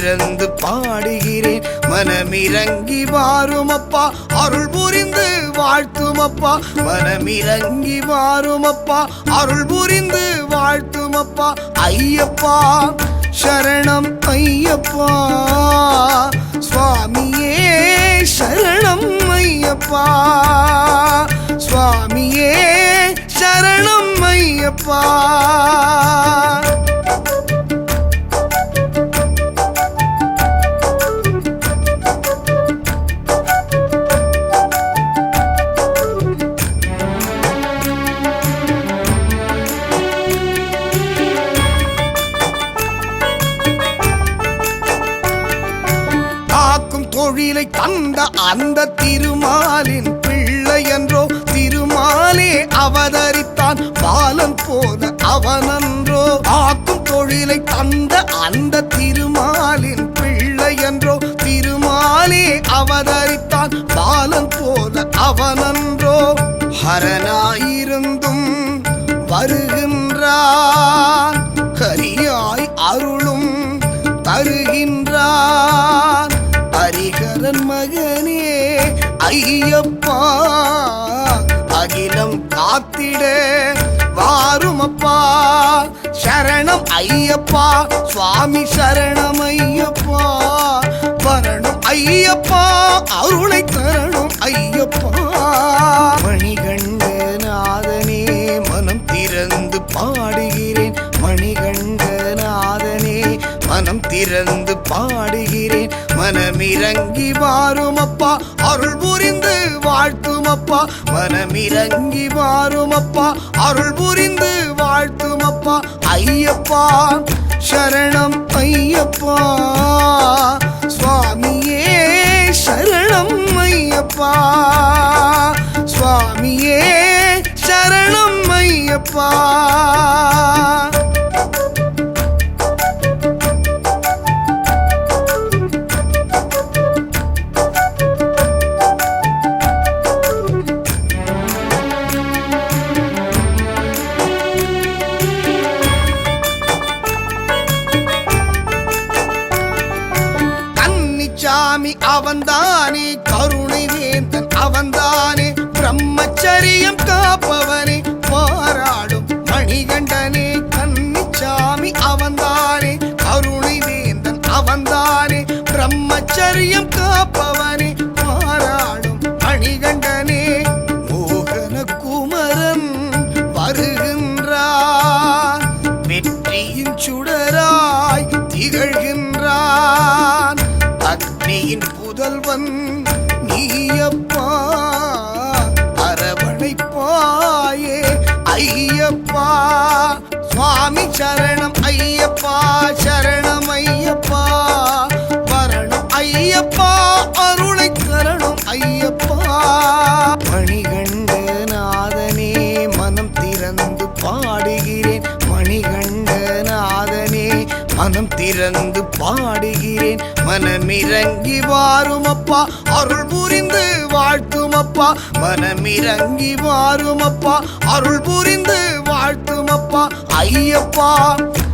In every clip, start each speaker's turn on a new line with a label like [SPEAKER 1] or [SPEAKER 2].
[SPEAKER 1] திறந்து பாடுகிறேன். மனமிறங்கி வாருமப்பா. அருள் புரிந்து வாழ்த்துமப்பா. மனமிறங்கி வாருமப்பா. அருள் புரிந்து வாழ்த்துமப்பா. ஐயப்பா சரணம் ஐயப்பா. சுவாமியே சரணம் ஐயப்பா. சுவாமியே சரணம் ஐயப்பா. அந்த திருமாலின் பிள்ளை என்றோ திருமாலே அவதரித்தான். பாலன் போல அவனன்றோ ஆக்கும் தொழிலை தந்த அந்த திருமாலின் பிள்ளை என்றோ திருமாலே அவதரித்தான். பாலன் போல அவனன்றோ ஹரனாயிருந்தும் வருகின்றான். ஹரியாய் அருளும் தருகின்றான். ஹரிகரன் மகனே ஐயப்பா அகிலம் காத்திட வாருமப்பா. சரணம் ஐயப்பா சுவாமி சரணம் ஐயப்பா. வரணும் ஐயப்பா அருளை தரணும் ஐயப்பா. மணிகண்டநாதனே மனம் திறந்து பாடுகிறேன். மணிகண்டநாதனே மனம் திறந்து பாடுகிறேன். மனமிறங்கி வாரும் அப்பா அருள் புரிந்து வாழ்த்துமப்பா. மனமிறங்கி வாருமப்பா அருள் புரிந்து வாழ்த்துமப்பா. ஐயப்பா சரணம் ஐயப்பா. சுவாமியே சரணம் ஐயப்பா. சுவாமியே சரணம் ஐயப்பா. பிரம்மச்சரியம் காப்பவனே பாராடும் அணிகண்டனே மோகன குமரன் வருகின்றான் வெற்றியின் சுடராய் திகழ்கின்றான். அக்னியின் புதல்வன் நீயப்பா அரவணைப்பாயே ஐயப்பா. சுவாமி சரணம் ஐயப்பா சரணம் ஐயப்பா. ஐயப்பா அருளை தரணும் ஐயப்பா. மணிகண்டநாதனே மனம் திறந்து பாடுகிறேன். மணிகண்டநாதனே மனம் திறந்து பாடுகிறேன். மனமிறங்கி வாருமப்பா அருள் புரிந்து வாழ்த்துமப்பா. மனமிறங்கி வாருமப்பா அருள் புரிந்து வாழ்த்துமப்பா. ஐயப்பா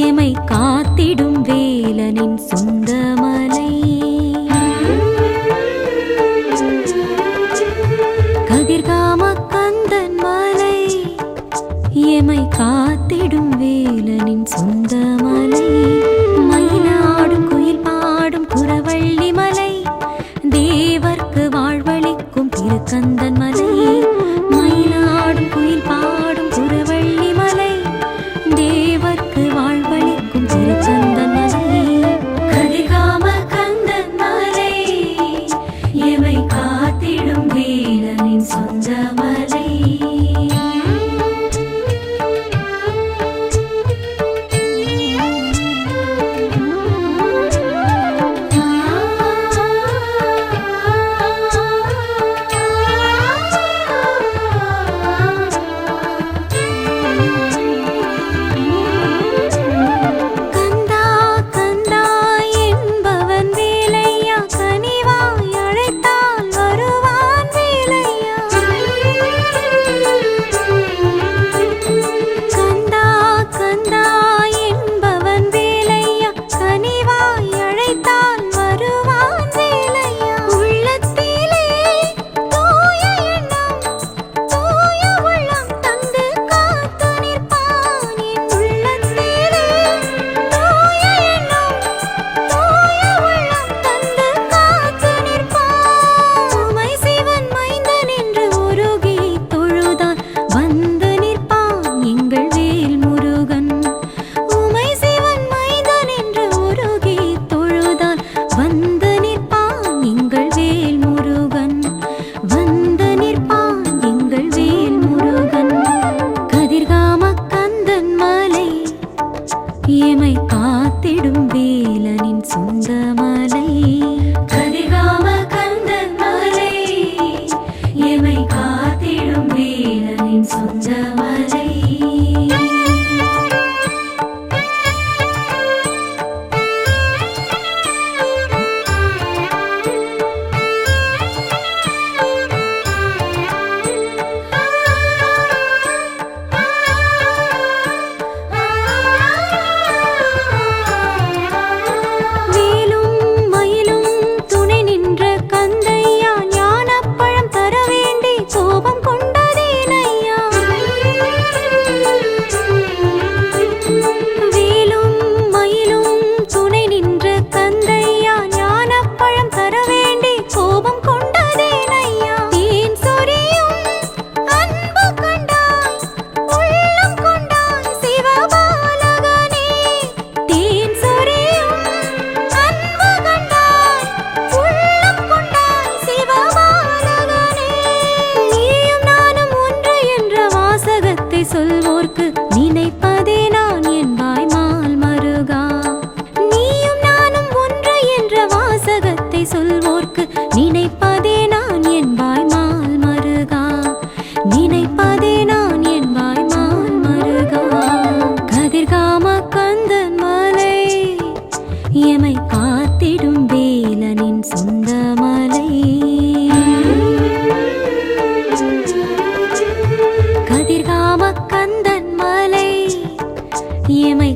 [SPEAKER 2] எமை காத்திடும் வேலனின் சொந்த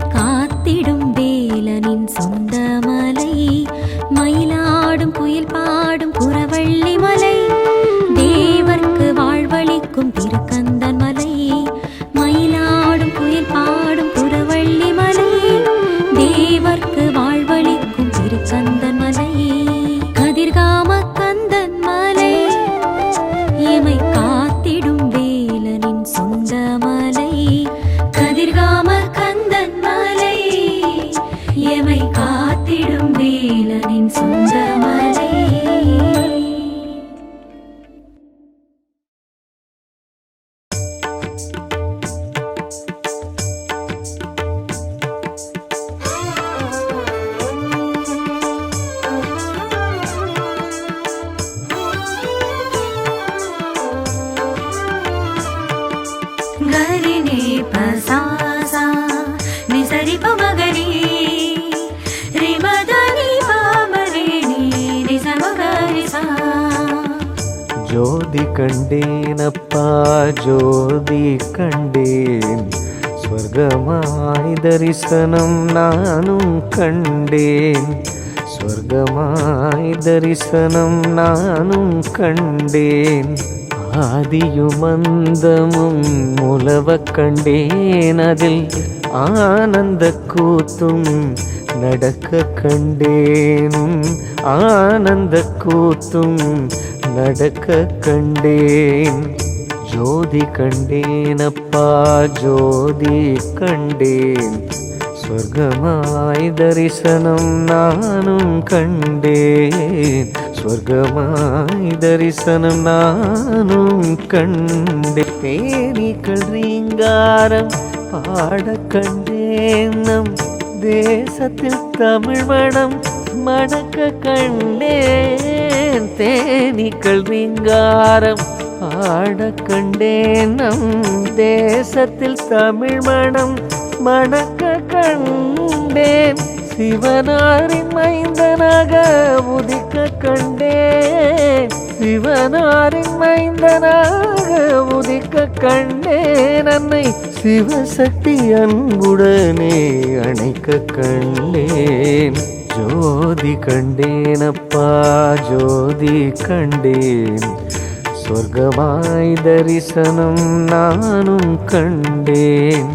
[SPEAKER 2] காத்திடும்
[SPEAKER 3] ஜோதி கண்டேனப்பா ஜோதி கண்டேன். ஸ்வர்கமாய் தரிசனம் நானும் கண்டேன். ஸ்வர்கமாய் தரிசனம் நானும் கண்டேன். ஆதியும் அந்தமும் உலவ கண்டேன். அதில் ஆனந்த கூத்தும் நடக்க கண்டேனும். ஆனந்த கூத்தும் நடக்க கண்டேன். ஜோதி கண்டேன் அப்பா ஜோதி கண்டேன். சொர்க்கமாய் தரிசனம் நானும் கண்டேன். சொர்க்கமாய் தரிசனம் நானும் கண்டே தேனீக்கள் ரீங்காரம் பாட கண்டேன். நம் தேசத்தில் தமிழ் மணம் மணக்க கண்டேன். கண்டேன் தேனீக்கள் ரீங்காரம் ஆட கண்டேன் நம் தேசத்தில் தமிழ் மனம் மணக்க கண்டேன். சிவனாரின் மைந்தனாக உதிக்க கண்டேன். சிவனாரின் மைந்தனாக உதிக்க கண்டேன். அன்னை சிவசக்தி அன்புடனே அணைக்க கண்டேன். ஜோதி கண்டேனப்பா ஜோதி கண்டேன். சொர்க்கமாய் தரிசனம் நானும் கண்டேன்.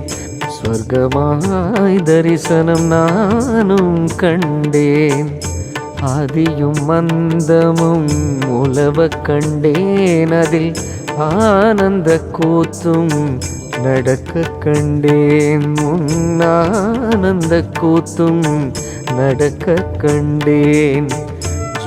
[SPEAKER 3] சொர்க்கமாய் தரிசனம் நானும் கண்டேன். ஆதியும் மந்தமும் உலவ கண்டேன். அதில் ஆனந்த கூத்தும் நடக்க கண்டேன். உன் ஆனந்த கூத்தும் நடக்க கண்டேன்.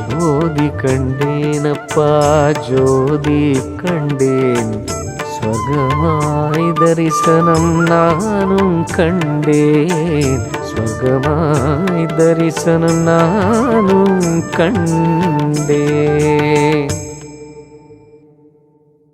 [SPEAKER 3] ஜோதி கண்டேன் அப்பா ஜோதி கண்டேன். ஸ்வர்கமாய் தரிசனம் நானும் கண்டேன். சொர்க்கமாய் தரிசனம் நானும் கண்டேன்.